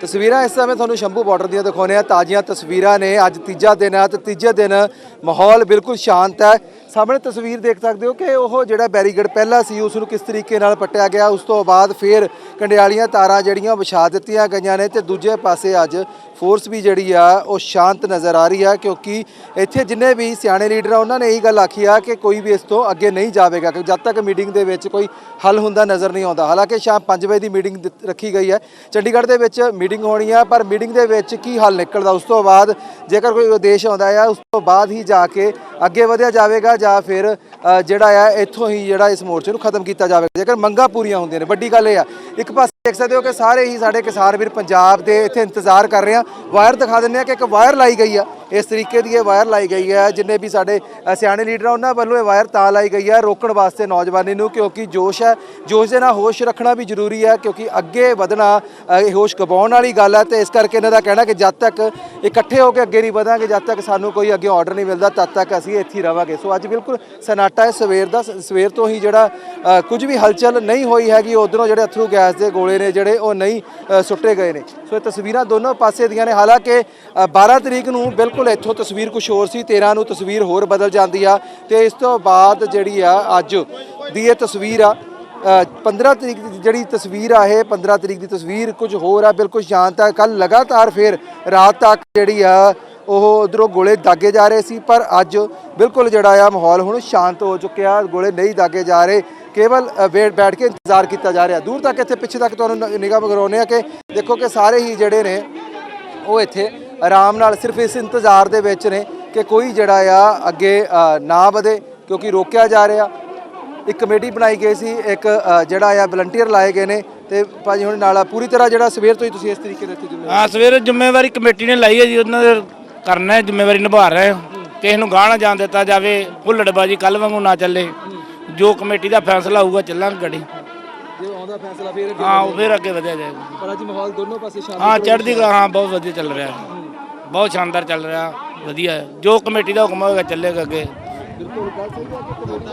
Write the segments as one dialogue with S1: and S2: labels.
S1: ਤਸਵੀਰਾਂ ਇਸ ਸਮੇਂ ਤੁਹਾਨੂੰ ਸ਼ੰਭੂ ਬਾਰਡਰ ਦੀਆਂ ਦਿਖਾਉਂਦੇ ਆ ਤਾਜ਼ੀਆਂ ਤਸਵੀਰਾਂ ਨੇ। ਅੱਜ ਤੀਜਾ ਦਿਨ ਹੈ ਤੇ ਤੀਜੇ ਦਿਨ ਮਾਹੌਲ ਬਿਲਕੁਲ ਸ਼ਾਂਤ ਹੈ। ਸਾਹਮਣੇ ਤਸਵੀਰ ਦੇਖ ਸਕਦੇ ਹੋ ਕਿ ਉਹ ਜਿਹੜਾ ਬੈਰੀਗੇਡ ਪਹਿਲਾਂ ਸੀ, ਉਸ ਨੂੰ ਕਿਸ ਤਰੀਕੇ ਨਾਲ ਪੱਟਿਆ ਗਿਆ। ਉਸ ਤੋਂ ਬਾਅਦ ਫਿਰ ਕੰਡਿਆਲੀਆਂ ਤਾਰਾਂ ਜਿਹੜੀਆਂ ਵਿਛਾ ਦਿੱਤੀਆਂ ਗਈਆਂ ਨੇ ਤੇ ਦੂਜੇ ਪਾਸੇ ਅੱਜ ਫੋਰਸ ਵੀ ਜਿਹੜੀ ਆ, ਉਹ ਸ਼ਾਂਤ ਨਜ਼ਰ ਆ ਰਹੀ ਆ ਕਿਉਂਕਿ ਇੱਥੇ ਜਿੰਨੇ ਵੀ ਸਿਆਣੇ ਲੀਡਰ ਆ, ਉਹਨਾਂ ਨੇ ਇਹੀ ਗੱਲ ਆਖੀ ਆ ਕਿ ਕੋਈ ਵੀ ਇਸ ਤੋਂ ਅੱਗੇ ਨਹੀਂ ਜਾਵੇਗਾ ਕਿ ਜਦ ਤੱਕ ਮੀਟਿੰਗ ਦੇ ਵਿੱਚ ਕੋਈ ਹੱਲ ਹੁੰਦਾ ਨਜ਼ਰ ਨਹੀਂ ਆਉਂਦਾ। ਹਾਲਾਂਕਿ ਸ਼ਾਮ 5 ਵਜੇ ਦੀ ਮੀਟਿੰਗ ਦਿੱਤ- ਰੱਖੀ ਗਈ ਹੈ। ਚੰਡੀਗੜ੍ਹ ਦੇ ਵਿੱਚ ਮੀਟਿੰਗ ਹੋਣੀ ਆ, ਪਰ ਮੀਟਿੰਗ ਦੇ ਵਿੱਚ ਕੀ ਹੱਲ ਨਿਕਲਦਾ? ਉਸ ਤੋਂ ਬਾਅਦ ਜੇਕਰ ਕੋਈ ਉਦੇਸ਼ ਆਉਂਦਾ ਆ, ਉਸ ਤੋਂ ਬਾਅਦ ਹੀ ਜਾ ਕੇ ਅੱਗੇ ਵਧਿਆ ਜਾਵੇਗਾ ਜਾਂ ਫਿਰ ਜਿਹੜਾ ਆ, ਇੱਥੋਂ ਹੀ ਜਿਹੜਾ ਇਸ ਮੋਰਚੇ ਨੂੰ ਖਤਮ ਕੀਤਾ ਜਾਵੇਗਾ। ਜੇਕਰ ਮੰਗਾਂ ਪੂਰੀਆਂ ਹੁੰਦੀਆਂ ਨੇ, ਵੱਡੀ ਗੱਲ ਇਹ ਆ, ਇੱਕ ਪਾਸੇ ਦੇਖ ਸਕਦੇ ਹੋ ਕਿ ਸਾਰੇ ਹੀ ਸਾਡੇ ਕਿਸਾਨ ਵੀਰ ਪੰਜਾਬ ਦੇ ਇੱਥੇ ਇੰਤਜ਼ਾਰ ਕਰ ਰਹੇ ਆ। ਵਾਇਰ ਦਿਖਾ ਦਿੰਦੇ ਆ ਕਿ ਇੱਕ ਵਾਇਰ ਲਾਈ ਗਈ ਆ। ਇਸ ਤਰੀਕੇ ਦੀ ਇਹ ਵਾਇਰ ਲਾਈ ਗਈ ਹੈ ਜਿੰਨੇ ਵੀ ਸਾਡੇ ਸਿਆਣੇ ਲੀਡਰ ਉਹਨਾਂ ਵੱਲੋਂ ਇਹ ਵਾਇਰ ਤਾਂ ਲਾਈ ਗਈ ਹੈ ਰੋਕਣ ਵਾਸਤੇ ਨੌਜਵਾਨੀ ਨੂੰ ਕਿਉਂਕਿ ਜੋਸ਼ ਹੈ ਜੋਸ਼ ਦੇ ਨਾਲ ਹੋਸ਼ ਰੱਖਣਾ ਵੀ ਜ਼ਰੂਰੀ ਹੈ ਕਿਉਂਕਿ ਅੱਗੇ ਵਧਣਾ ਇਹ ਹੋਸ਼ ਗਵਾਉਣ ਵਾਲੀ ਗੱਲ ਹੈ ਤੇ ਇਸ ਕਰਕੇ ਇਹਨਾਂ ਦਾ ਕਹਿਣਾ ਕਿ ਜਦ ਤੱਕ ਇਕੱਠੇ ਹੋ ਕੇ ਅੱਗੇ ਨਹੀਂ ਵਧਾਂਗੇ ਜਦ ਤੱਕ ਸਾਨੂੰ ਕੋਈ ਅੱਗੇ ਆਰਡਰ ਨਹੀਂ ਮਿਲਦਾ ਤਦ ਤੱਕ ਅਸੀਂ ਇੱਥੇ ਹੀ ਰਵਾਂਗੇ। ਸੋ ਅੱਜ ਬਿਲਕੁਲ ਸਨਾਟਾ ਹੈ ਸਵੇਰ ਦਾ ਸ- ਸਵੇਰ ਤੋਂ ਹੀ ਜਿਹੜਾ ਕੁਝ ਵੀ ਹਲਚਲ ਨਹੀਂ ਹੋਈ ਹੈਗੀ ਉਧਰੋਂ ਜਿਹੜੇ ਅਥਰੂ ਗੈਸ ਦੇ ਗੋਲੇ ਨੇ ਜਿਹੜੇ ਉਹ ਨਹੀਂ ਸੁੱਟੇ ਗਏ ਨੇ। ਸੋ ਇਹ ਤਸਵੀਰਾਂ ਦੋਨੋਂ ਪਾਸੇ ਦੀਆਂ ਨੇ ਹਾਲਾਂਕਿ ਅ, 12 ਤਰੀਕ ਨੂੰ ਬਿਲਕੁਲ ਬਿਲਕੁਲ ਇੱਥੋਂ ਤਸਵੀਰ ਕੁਝ ਹੋਰ ਸੀ 13 ਨੂੰ ਤਸਵੀਰ ਹੋਰ ਬਦਲ ਜਾਂਦੀ ਆ। ਤੇ ਇਸ ਤੋਂ ਬਾਅਦ ਜਿਹੜੀ ਆ ਅੱਜ ਦੀ ਇਹ ਤਸਵੀਰ ਆ ਅ, 15 ਤਰੀਕ ਦੀ ਜਿਹੜੀ ਤਸਵੀਰ ਆ ਇਹ 15 ਤਰੀਕ ਦੀ ਤਸਵੀਰ ਕੁਝ ਹੋਰ ਆ ਬਿਲਕੁਲ ਸ਼ਾਂਤ ਆ। ਕੱਲ ਲਗਾਤਾਰ ਫੇਰ ਰਾਤ ਤੱਕ ਜਿਹੜੀ ਆ ਉਹ ਉਧਰੋਂ ਗੋਲੇ ਦਾਗੇ ਜਾ ਰਹੇ ਸੀ ਪਰ ਅੱਜ ਬਿਲਕੁਲ ਜਿਹੜਾ ਆ ਮਾਹੌਲ ਹੁਣ ਸ਼ਾਂਤ ਹੋ ਚੁੱਕਿਆ ਗੋਲੇ ਨਹੀਂ ਦਾਗੇ ਜਾ ਰਹੇ। ਕੇਵਲ ਅ, ਵੇ- ਬੈਠ ਕੇ ਇੰਤਜ਼ਾਰ ਕੀਤਾ ਜਾ ਰਿਹਾ। ਦੂਰ ਤੱਕ ਇੱਥੇ ਪਿੱਛੇ ਤੱਕ ਤੁਹਾਨੂੰ ਨਿਗਾਹ ਕਰਾਉਂਦੇ ਆ ਕਿ ਦੇਖੋ ਕਿ ਸਾਰੇ ਹੀ ਜਿਹੜੇ ਨੇ ਉਹ ਇੱਥੇ ਆਰਾਮ ਨਾਲ ਸਿਰਫ ਇਸ ਇੰਤਜ਼ਾਰ ਦੇ ਵਿੱਚ ਨੇ ਕਿ ਕੋਈ ਜਿਹੜਾ ਆ ਅੱਗੇ ਨਾ ਵਧੇ ਕਿਉਂਕਿ ਰੋਕਿਆ ਜਾ ਰਿਹਾ। ਇੱਕ ਕਮੇਟੀ ਬਣਾਈ ਗਈ ਸੀ ਇੱਕ ਜਿਹੜਾ ਆ ਵਲੰਟੀਅਰ ਲਾਏ ਗਏ ਨੇ ਤੇ ਭਾਜੀ ਹੁਣ ਨਾਲ ਪੂਰੀ ਤਰ੍ਹਾਂ ਜਿਹੜਾ ਸਵੇਰ ਤੋਂ ਹੀ ਤੁਸੀਂ ਇਸ ਤਰੀਕੇ ਇੱਥੇ ਜ਼ਿੰਮੇਵਾਰ
S2: ਹਾਂ ਸਵੇਰੇ ਜ਼ਿੰਮੇਵਾਰੀ ਕਮੇਟੀ ਨੇ ਲਾਈ ਹੈ ਜੀ ਉਹਨਾਂ ਦੇ ਕਰਨਾ ਹੈ ਜ਼ਿੰਮੇਵਾਰੀ ਨਿਭਾ ਰਹੇ ਹਾਂ। ਕਿਸੇ ਨੂੰ ਨਾ ਜਾਣ ਦਿੱਤਾ ਜਾਵੇ ਹੁੱਲੜਬਾਜੀ ਕੱਲ ਵਾਂਗੂ ਨਾ ਚੱਲੇ। ਜੋ ਕਮੇਟੀ ਦਾ ਫੈਸਲਾ ਹੋਊਗਾ ਚੱਲਾਂਗੇ ਗੱਡੀ
S1: ਜੇ ਆਉਂਦਾ ਫੈਸਲਾ ਫੇਰ
S2: ਹਾਂ ਫਿਰ ਅੱਗੇ ਵਧਿਆ ਜਾਏਗਾ।
S1: ਪਰ ਅੱਜ ਮਾਹੌਲ ਦੋਨੋਂ ਪਾਸੇ ਸ਼ਾਂਤ
S2: ਹਾਂ ਚੜ੍ਹਦੀ ਹਾਂ ਬਹੁਤ ਵਧੀਆ ਚੱਲ ਰਿਹਾ। ਬਹੁਤ ਸ਼ਾਨਦਾਰ ਚੱਲ ਰਿਹਾ, ਵਧੀਆ ਜੋ ਕਮੇਟੀ ਦਾ ਹੁਕਮ ਹੋਏਗਾ ਚੱਲੇਗਾ ਅੱਗੇ।
S1: ਦੇ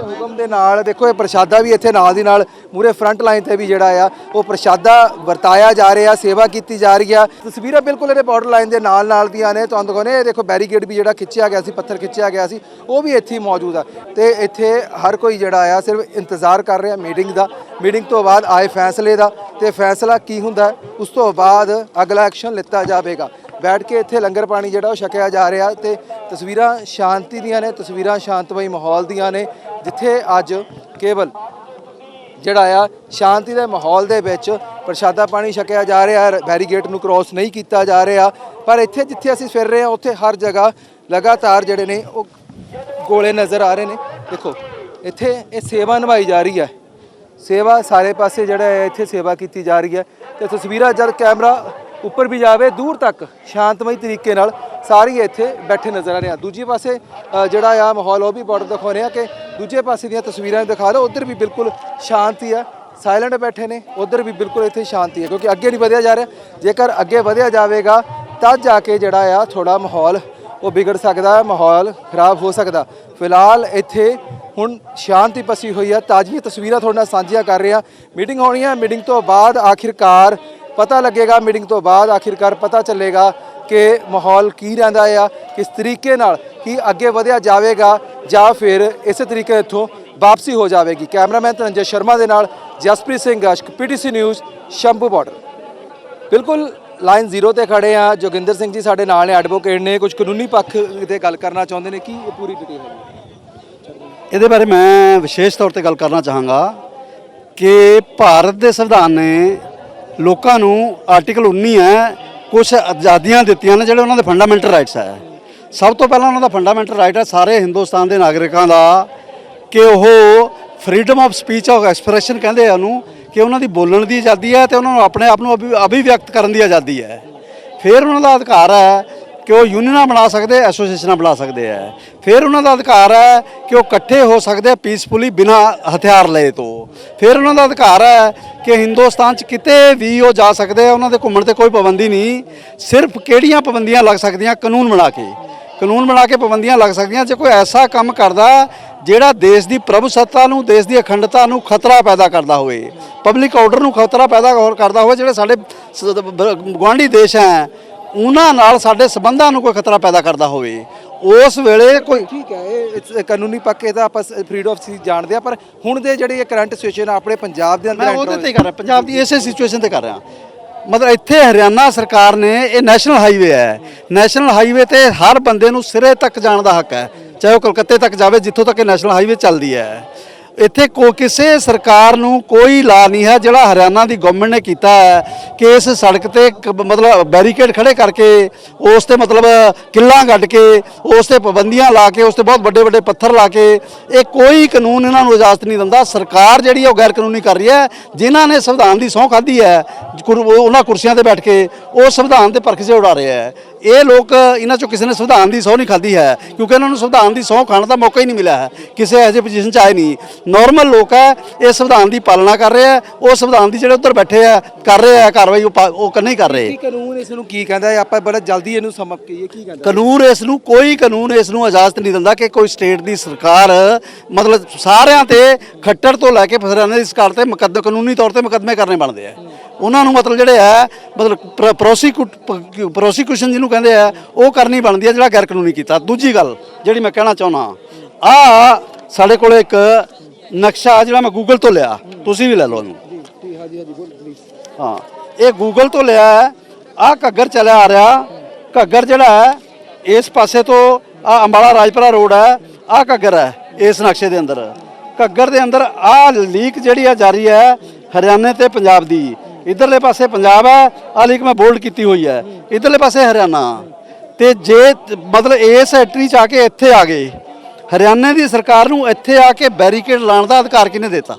S1: ਹੁਕਮ ਦੇ ਨਾਲ, ਦੇਖੋ ਇਹ ਪ੍ਰਸ਼ਾਦਾ ਵੀ ਇੱਥੇ ਨਾਲ ਦੀ ਨਾਲ ਮੂਰੇ ਫਰੰਟ ਲਾਈਨ ਤੇ ਵੀ ਜਿਹੜਾ ਆ, ਉਹ ਪ੍ਰਸ਼ਾਦਾ ਵਰਤਾਇਆ ਜਾ ਰਿਹਾ, ਸੇਵਾ ਕੀਤੀ ਜਾ ਰਹੀ ਆ। ਤਸਵੀਰਾਂ ਬਿਲਕੁਲ ਇਹਦੇ ਬਾਰਡਰ ਲਾਈਨ ਦੇ ਨਾਲ ਨਾਲ ਦੀਆਂ ਨੇ। ਤੁਹਾਨੂੰ ਦਿਖਾਉਂਦੇ ਇਹ ਦੇਖੋ ਬੈਰੀਕੇਡ ਵੀ ਜਿਹੜਾ ਖਿੱਚਿਆ ਗਿਆ ਸੀ, ਪੱਥਰ ਖਿੱਚਿਆ ਗਿਆ ਸੀ, ਉਹ ਵੀ ਇੱਥੇ ਮੌਜੂਦ ਆ। ਤੇ ਇੱਥੇ ਹਰ ਕੋਈ ਜਿਹੜਾ ਆ, ਸਿਰਫ ਇੰਤਜ਼ਾਰ ਕਰ ਰਿਹਾ ਮੀਟਿੰਗ ਦਾ। ਮੀਟਿੰਗ ਤੋਂ ਬਾਅਦ ਆਏ ਫੈਸਲੇ ਦਾ। ਤੇ ਫੈਸਲਾ ਕੀ ਹੁੰਦਾ ਉਸ ਤੋਂ ਬਾਅਦ ਅਗਲਾ ਐਕਸ਼ਨ ਲਿੱਤਾ ਜਾਵੇਗਾ। ਬੈਠ ਕੇ ਇੱਥੇ ਲੰਗਰ ਪਾਣੀ ਜਿਹੜਾ ਉਹ ਛਕਿਆ ਜਾ ਰਿਹਾ ਤੇ ਤਸਵੀਰਾਂ ਸ਼ਾਂਤੀ ਦੀਆਂ ਨੇ, ਤਸਵੀਰਾਂ ਸ਼ਾਂਤਮਈ ਮਾਹੌਲ ਦੀਆਂ ਨੇ, ਜਿੱਥੇ ਅੱਜ ਕੇਵਲ ਜਿਹੜਾ ਆ, ਸ਼ਾਂਤੀ ਦੇ ਮਾਹੌਲ ਦੇ ਵਿੱਚ ਪ੍ਰਸ਼ਾਦਾ ਪਾਣੀ ਛਕਿਆ ਜਾ ਰਿਹਾ, ਬੈਰੀਗੇਟ ਨੂੰ ਕ੍ਰਾਸ ਨਹੀਂ ਕੀਤਾ ਜਾ ਰਿਹਾ, ਪਰ ਇੱਥੇ ਜਿੱਥੇ ਅਸੀਂ ਫਿਰ ਰਹੇ ਹਾਂ, ਉੱਥੇ ਹਰ ਜਗ੍ਹਾ ਲਗਾਤਾਰ ਜਿਹੜੇ ਨੇ, ਉਹ ਗੋਲੇ ਨਜ਼ਰ ਆ ਰਹੇ ਨੇ। ਦੇਖੋ, ਇੱਥੇ ਇਹ ਸੇਵਾ ਨਿਭਾਈ ਜਾ ਰਹੀ ਹੈ। ਸੇਵਾ ਸਾਰੇ ਪਾਸੇ ਜਿਹੜਾ ਹੈ, ਇੱਥੇ ਸੇਵਾ ਕੀਤੀ ਜਾ ਰਹੀ ਹੈ। ਤੇ ਤਸਵੀਰਾਂ ਜਦ ਕੈਮਰਾ ਉੱਪਰ ਵੀ ਜਾਵੇ, ਦੂਰ ਤੱਕ ਸ਼ਾਂਤਮਈ ਤਰੀਕੇ ਨਾਲ ਸਾਰੀ ਇੱਥੇ ਬੈਠੇ ਨਜ਼ਰ ਆ ਰਹੇ ਆ। ਦੂਜੇ ਪਾਸੇ ਜਿਹੜਾ ਆ ਮਾਹੌਲ, ਉਹ ਵੀ ਬਾਰਡਰ ਦਿਖਾਉਂਦੇ ਆ ਕਿ ਦੂਜੇ ਪਾਸੇ ਦੀਆਂ ਤਸਵੀਰਾਂ ਦਿਖਾ ਲਓ ਉਧਰ ਵੀ ਬਿਲਕੁਲ ਸ਼ਾਂਤੀ ਆ। ਸਾਇਲੈਂਟ ਬੈਠੇ ਨੇ, ਉਧਰ ਵੀ ਬਿਲਕੁਲ ਇੱਥੇ ਸ਼ਾਂਤੀ ਹੈ ਕਿਉਂਕਿ ਅੱਗੇ ਨਹੀਂ ਵਧਿਆ ਜਾ ਰਿਹਾ। ਜੇਕਰ ਅੱਗੇ ਵਧਿਆ ਜਾਵੇਗਾ, ਤਾਂ ਜਾ ਕੇ ਜਿਹੜਾ ਆ ਥੋੜਾ ਮਾਹੌਲ, ਉਹ ਵਿਗੜ ਸਕਦਾ ਹੈ ਮਾਹੌਲ ਖਰਾਬ ਹੋ ਸਕਦਾ। ਫਿਲਹਾਲ ਇੱਥੇ ਹੁਣ ਸ਼ਾਂਤੀ ਪਸੀ ਹੋਈ ਹੈ ਤਾਜ਼ੀਆਂ ਤਸਵੀਰਾਂ ਤੁਹਾਡੇ ਨਾਲ ਸਾਂਝੀਆਂ ਕਰ ਰਹੇ ਹਾਂ ਮੀਟਿੰਗ ਹੋਣੀ ਹੈ ਮੀਟਿੰਗ ਤੋਂ ਬਾਅਦ ਆਖਿਰਕਾਰ ਪਤਾ ਲੱਗੇਗਾ ਮੀਟਿੰਗ ਤੋਂ ਬਾਅਦ ਆਖਿਰਕਾਰ ਪਤਾ ਚੱਲੇਗਾ ਕਿ ਮਾਹੌਲ ਕੀ ਰਹਿੰਦਾ ਆ, ਕਿਸ ਤਰੀਕੇ ਨਾਲ ਕੀ ਅੱਗੇ ਵਧਿਆ ਜਾਵੇਗਾ ਜਾਂ ਫਿਰ ਇਸੇ ਤਰੀਕੇ ਇੱਥੋਂ ਵਾਪਸੀ ਹੋ ਜਾਵੇਗੀ। ਕੈਮਰਾਮੈਨ ਧਨੰਜੇ ਸ਼ਰਮਾ ਦੇ ਨਾਲ ਜਸਪ੍ਰੀਤ ਸਿੰਘ ਗਸ਼ਕ, ਪੀਟੀਸੀ ਨਿਊਜ਼, ਸ਼ੰਭੂ ਬਾਰਡਰ ਬਿਲਕੁਲ ਲਾਈਨ ਜ਼ੀਰੋ ਤੇ ਖੜੇ ਆ। ਜੋਗਿੰਦਰ ਸਿੰਘ ਜੀ ਸਾਡੇ ਨਾਲ ਨੇ ਐਡਵੋਕੇਟ ਨੇ। ਕੁਝ ਕਾਨੂੰਨੀ ਪੱਖ ਤੇ ਗੱਲ ਕਰਨਾ ਚਾਹੁੰਦੇ ਨੇ। ਕੀ ਇਹ ਪੂਰੀ ਡਿਟੇਲ ਹੈ?
S3: ਇਹਦੇ ਬਾਰੇ ਮੈਂ ਵਿਸ਼ੇਸ਼ ਤੌਰ ਤੇ ਗੱਲ ਕਰਨਾ ਚਾਹਾਂਗਾ ਕਿ ਭਾਰਤ ਦੇ ਸੰਵਿਧਾਨ ਨੇ ਲੋਕਾਂ ਨੂੰ ਆਰਟੀਕਲ 19 ਹੈ ਕੁਝ ਆਜ਼ਾਦੀਆਂ ਦਿੱਤੀਆਂ ਨੇ ਜਿਹੜੇ ਉਹਨਾਂ ਦੇ ਫੰਡਾਮੈਂਟਲ ਰਾਈਟਸ ਹੈ। ਸਭ ਤੋਂ ਪਹਿਲਾਂ ਉਹਨਾਂ ਦਾ ਫੰਡਾਮੈਂਟਲ ਰਾਈਟ ਹੈ ਸਾਰੇ ਹਿੰਦੁਸਤਾਨ ਦੇ ਨਾਗਰਿਕਾਂ ਦਾ ਕਿ ਉਹ freedom of speech of expression ਕਹਿੰਦੇ ਆ ਉਹਨੂੰ, ਕਿ ਉਹਨਾਂ ਦੀ ਬੋਲਣ ਦੀ ਆਜ਼ਾਦੀ ਹੈ ਤੇ ਉਹਨਾਂ ਨੂੰ ਆਪਣੇ ਆਪ ਨੂੰ ਅਭਿ- ਅਭਿਵਿਅਕਤ ਕਰਨ ਦੀ ਆਜ਼ਾਦੀ ਹੈ। ਫਿਰ ਉਹਨਾਂ ਦਾ ਅਧਿਕਾਰ ਹੈ ਕਿ ਉਹ ਯੂਨੀਅਨਾਂ ਬਣਾ ਸਕਦੇ ਐਸੋਸੀਏਸ਼ਨਾਂ ਬਣਾ ਸਕਦੇ ਆ। ਫਿਰ ਉਹਨਾਂ ਦਾ ਅਧਿਕਾਰ ਹੈ ਕਿ ਉਹ ਇਕੱਠੇ ਹੋ ਸਕਦੇ ਆ ਪੀਸਫੁਲੀ ਬਿਨਾ ਹਥਿਆਰ ਲਏ ਤੋਂ। ਫਿਰ ਉਹਨਾਂ ਦਾ ਅਧਿਕਾਰ ਹੈ ਕਿ ਹਿੰਦੁਸਤਾਨ 'ਚ ਕਿਤੇ ਵੀ ਉਹ ਜਾ ਸਕਦੇ ਆ, ਉਹਨਾਂ ਦੇ ਘੁੰਮਣ ਤੇ ਕੋਈ ਪਾਬੰਦੀ ਨਹੀਂ। ਸਿਰਫ ਕਿਹੜੀਆਂ ਪਾਬੰਦੀਆਂ ਲੱਗ ਸਕਦੀਆਂ? ਕਾਨੂੰਨ ਬਣਾ ਕੇ। ਕਾਨੂੰਨ ਬਣਾ ਕੇ ਪਾਬੰਦੀਆਂ ਲੱਗ ਸਕਦੀਆਂ ਜੇ ਕੋਈ ਐਸਾ ਕੰਮ ਕਰਦਾ ਜਿਹੜਾ ਦੇਸ਼ ਦੀ ਪ੍ਰਭੂਸੱਤਾ ਨੂੰ, ਦੇਸ਼ ਦੀ ਅਖੰਡਤਾ ਨੂੰ ਖਤਰਾ ਪੈਦਾ ਕਰਦਾ ਹੋਵੇ। ਪਬਲਿਕ ਆਰਡਰ ਨੂੰ ਖਤਰਾ ਪੈਦਾ ਹੋਰ ਕਰਦਾ ਹੋਵੇ, ਜਿਹੜੇ ਸਾਡੇ ਗਵਾਂਢੀ ਦੇਸ਼ ਹੈ ਉਹਨਾਂ ਨਾਲ ਸਾਡੇ ਸਬੰਧਾਂ ਨੂੰ ਕੋਈ ਖਤਰਾ ਪੈਦਾ ਕਰਦਾ ਹੋਵੇ। ਉਸ ਵੇਲੇ ਕੋਈ
S1: ਠੀਕ ਹੈ ਇਹ ਕਾਨੂੰਨੀ ਪੱਖ ਇਹਦਾ ਆਪਾਂ ਫਰੀडम ਆਫ ਸਪੀਚ ਜਾਣਦੇ ਆ ਪਰ ਹੁਣ ਦੇ ਜਿਹੜੇ ਇਹ ਕਰੰਟ ਸਿਚੁਏਸ਼ਨ ਆਪਣੇ ਪੰਜਾਬ ਦੇ ਅੰਦਰ
S3: ਮੈਂ ਉਹਦੇ ਤੇ ਕਰ ਰਿਹਾ ਪੰਜਾਬ ਦੀ ਇਸੇ ਸਿਚੁਏਸ਼ਨ ਤੇ ਕਰ ਰਿਹਾ। ਮਤਲਬ ਇੱਥੇ ਹਰਿਆਣਾ ਸਰਕਾਰ ਨੇ ਇਹ ਨੈਸ਼ਨਲ ਹਾਈਵੇ ਹੈ। ਨੈਸ਼ਨਲ ਹਾਈਵੇ ਤੇ ਹਰ ਬੰਦੇ ਨੂੰ ਸਿਰੇ ਤੱਕ ਜਾਣ ਦਾ ਹੱਕ ਹੈ। ਚਾਹੇ ਉਹ ਕਲਕੱਤੇ ਤੱਕ ਜਾਵੇ ਜਿੱਥੋਂ ਤੱਕ ਇਹ ਨੈਸ਼ਨਲ ਹਾਈਵੇ ਚੱਲਦੀ ਹੈ। ਇੱਥੇ ਕੋ ਕਿਸੇ ਸਰਕਾਰ ਨੂੰ ਕੋਈ ਲਾ ਨਹੀਂ ਹੈ, ਜਿਹੜਾ ਹਰਿਆਣਾ ਦੀ ਗਵਰਨਮੈਂਟ ਨੇ ਕੀਤਾ ਹੈ ਕਿ ਇਸ ਸੜਕ ਤੇ ਕ- ਮਤਲਬ ਬੈਰੀਕੇਡ ਖੜੇ ਕਰਕੇ ਉਸ ਤੇ ਮਤਲਬ ਕਿੱਲਾਂ ਗੱਡ ਕੇ, ਉਸ ਤੇ ਪਾਬੰਦੀਆਂ ਲਾ ਕੇ, ਉਸ ਤੇ ਬਹੁਤ ਵੱਡੇ ਵੱਡੇ ਪੱਥਰ ਲਾ ਕੇ, ਇਹ ਕੋਈ ਕਾਨੂੰਨ ਇਹਨਾਂ ਨੂੰ ਇਜਾਜ਼ਤ ਨਹੀਂ ਦਿੰਦਾ। ਸਰਕਾਰ ਜਿਹੜੀ ਹੈ ਉਹ ਗੈਰ ਕਾਨੂੰਨੀ ਕਰ ਰਹੀ ਹੈ। ਜਿਨ੍ਹਾਂ ਨੇ ਸੰਵਿਧਾਨ ਦੀ ਸਹੁੰ ਖਾਧੀ ਹੈ ਉਹਨਾਂ ਕੁਰਸੀਆਂ ਤੇ ਬੈਠ ਕੇ ਉਹ ਸੰਵਿਧਾਨ ਤੇ ਪਰਖੇ ਉਡਾ ਰਹੇ ਹੈ। ਇਹ ਲੋਕ ਇਹਨਾਂ ਚੋਂ ਕਿਸੇ ਨੇ ਸੰਵਿਧਾਨ ਦੀ ਸਹੁੰ ਨਹੀਂ ਖਾਧੀ ਹੈ ਕਿਉਂਕਿ ਇਹਨਾਂ ਨੂੰ ਸੰਵਿਧਾਨ ਦੀ ਸਹੁੰ ਖਾਣ ਦਾ ਮੌਕਾ ਹੀ ਨਹੀਂ ਮਿਲਿਆ ਹੈ। ਕਿਸੇ ਜਿਹੇ ਪੋਜੀਸ਼ਨ 'ਚ ਆਏ ਨਹੀਂ। ਨਾਰਮਲ ਲੋਕ ਹੈ ਇਹ ਸੰਵਿਧਾਨ ਦੀ ਪਾਲਣਾ ਕਰ ਰਹੇ ਹੈ ਉਹ ਸੰਵਿਧਾਨ ਦੀ ਜਿਹੜੇ ਉੱਧਰ ਬੈਠੇ ਆ ਕਰ ਰਹੇ ਆ ਕਾਰਵਾਈ ਉਹ ਪਾ- ਉਹ ਨਹੀਂ ਕਰ ਰਹੇ।
S1: ਕੀ ਕਾਨੂੰਨ ਇਸ ਨੂੰ ਕੀ ਕਹਿੰਦਾ ਹੈ? ਆਪਾਂ ਬੜਾ ਜਲਦੀ ਇਹਨੂੰ ਸਮਝ ਕੇ ਕੀ ਕਹਿੰਦਾ
S3: ਕਾਨੂੰਨ ਇਸ ਨੂੰ ਕੋਈ ਕਾਨੂੰਨ ਇਸ ਨੂੰ ਇਜਾਜ਼ਤ ਨਹੀਂ ਦਿੰਦਾ ਕਿ ਕੋਈ ਸਟੇਟ ਦੀ ਸਰਕਾਰ ਮਤਲਬ ਸਾਰਿਆਂ ਤੇ ਖੱਟੜ ਤੋਂ ਲੈ ਕੇ ਫਸਰਾਨੇ ਦੀ ਸਰਕਾਰ ਤੇ ਮੁਕੱਦਮ ਕਾਨੂੰਨੀ ਤੌਰ ਤੇ ਮੁਕੱਦਮੇ ਕਰਨੇ ਬਣਦੇ ਆ। ਉਹਨਾਂ ਨੂੰ ਮਤਲਬ ਜਿਹੜੇ ਹੈ ਮਤਲਬ ਪ੍ਰੋਸੀਕਿਊਟ ਪ੍ਰੋਸੀਕਿਊਸ਼ਨ ਜਿਹਨੂੰ ਕਹਿੰਦੇ ਆ, ਉਹ ਕਰਨੀ ਬਣਦੀ ਹੈ ਜਿਹੜਾ ਗੈਰ ਕਾਨੂੰਨੀ ਕੀਤਾ। ਦੂਜੀ ਗੱਲ ਜਿਹੜੀ ਮੈਂ ਕਹਿਣਾ ਚਾਹੁੰਦਾ, ਆ ਸਾਡੇ ਕੋਲ ਇੱਕ ਨਕਸ਼ਾ ਜਿਹੜਾ ਮੈਂ ਗੂਗਲ ਤੋਂ ਲਿਆ, ਤੁਸੀਂ ਵੀ ਲੈ ਲਓ ਇਹਨੂੰ।
S1: ਹਾਂਜੀ ਹਾਂਜੀ ਪਲੀਜ਼
S3: ਹਾਂ, ਇਹ ਗੂਗਲ ਤੋਂ ਲਿਆ ਹੈ, ਆ ਘੱਗਰ ਚਲਿਆ ਆ ਰਿਹਾ, ਘੱਗਰ ਜਿਹੜਾ ਹੈ, ਇਸ ਪਾਸੇ ਤੋਂ ਆ ਅੰਬਾਲਾ ਰਾਜਪੁਰਾ ਰੋਡ ਹੈ, ਆ ਘੱਗਰ ਹੈ, ਇਸ ਨਕਸ਼ੇ ਦੇ ਅੰਦਰ। ਘੱਗਰ ਦੇ ਅੰਦਰ ਆ ਲੀਕ ਜਿਹੜੀ ਆ ਜਾਰੀ ਹੈ, ਹਰਿਆਣੇ ਤੇ ਪੰਜਾਬ ਦੀ। ਇਧਰਲੇ ਪਾਸੇ ਪੰਜਾਬ ਹੈ ਆ ਲੀਕ ਮੈਂ ਬੋਲਡ ਕੀਤੀ ਹੋਈ ਹੈ। ਇਧਰਲੇ ਪਾਸੇ ਹਰਿਆਣਾ। ਤੇ ਜੇ ਮਤਲਬ ਇਸ ਐਟਰੀ ਚ ਆ ਕੇ ਇੱਥੇ ਆ ਗਏ, ਹਰਿਆਣੇ ਦੀ ਸਰਕਾਰ ਨੂੰ ਇੱਥੇ ਆ ਕੇ ਬੈਰੀਕੇਡ ਲਾਉਣ ਦਾ ਅਧਿਕਾਰ ਕਿਹਨੇ ਦਿੱਤਾ?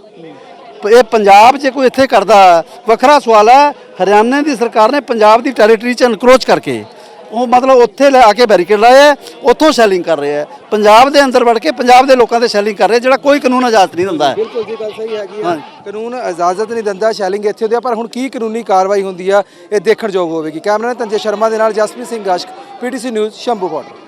S3: ਇਹ ਪੰਜਾਬ ਜੇ ਕੋਈ ਇੱਥੇ ਕਰਦਾ, ਵੱਖਰਾ ਸਵਾਲ ਹੈ, ਹਰਿਆਣੇ ਦੀ ਸਰਕਾਰ ਨੇ ਪੰਜਾਬ ਦੀ ਟੈਰੀਟਰੀ 'ਚ ਇਨਕਰੋਚ ਕਰਕੇ ਉਹ ਮਤਲਬ ਉੱਥੇ ਲੈ ਆ ਕੇ ਬੈਰੀਕੇਡ ਲਾਏ ਹੈ, ਉੱਥੋਂ ਸੈਲਿੰਗ ਕਰ ਰਹੇ ਹੈ। ਪੰਜਾਬ ਦੇ ਅੰਦਰ ਵੜ ਕੇ ਪੰਜਾਬ ਦੇ ਲੋਕਾਂ ਦੇ ਸੈਲਿੰਗ ਕਰ ਰਹੇ ਜਿਹੜਾ ਕੋਈ ਕਾਨੂੰਨ ਇਜਾਜ਼ਤ ਨਹੀਂ ਦਿੰਦਾ ਹੈ।
S1: ਬਿਲਕੁਲ ਜੀ ਗੱਲ ਸਹੀ ਹੈਗੀ ਆ। ਕਾਨੂੰਨ ਇਜਾਜ਼ਤ ਨਹੀਂ ਦਿੰਦਾ ਸ਼ੈਲਿੰਗ ਇੱਥੇ ਹੁੰਦੀ ਆ ਪਰ ਹੁਣ ਕੀ ਕਾਨੂੰਨੀ ਕਾਰਵਾਈ ਹੁੰਦੀ ਆ ਇਹ ਦੇਖਣ ਯੋਗ ਹੋਵੇਗੀ। ਕੈਮਰਾਮੈਨ ਤੰਜੇ ਸ਼ਰਮਾ ਦੇ ਨਾਲ Jaspreet Singh ਗਾਸ਼ਕ PTC news Shambhu border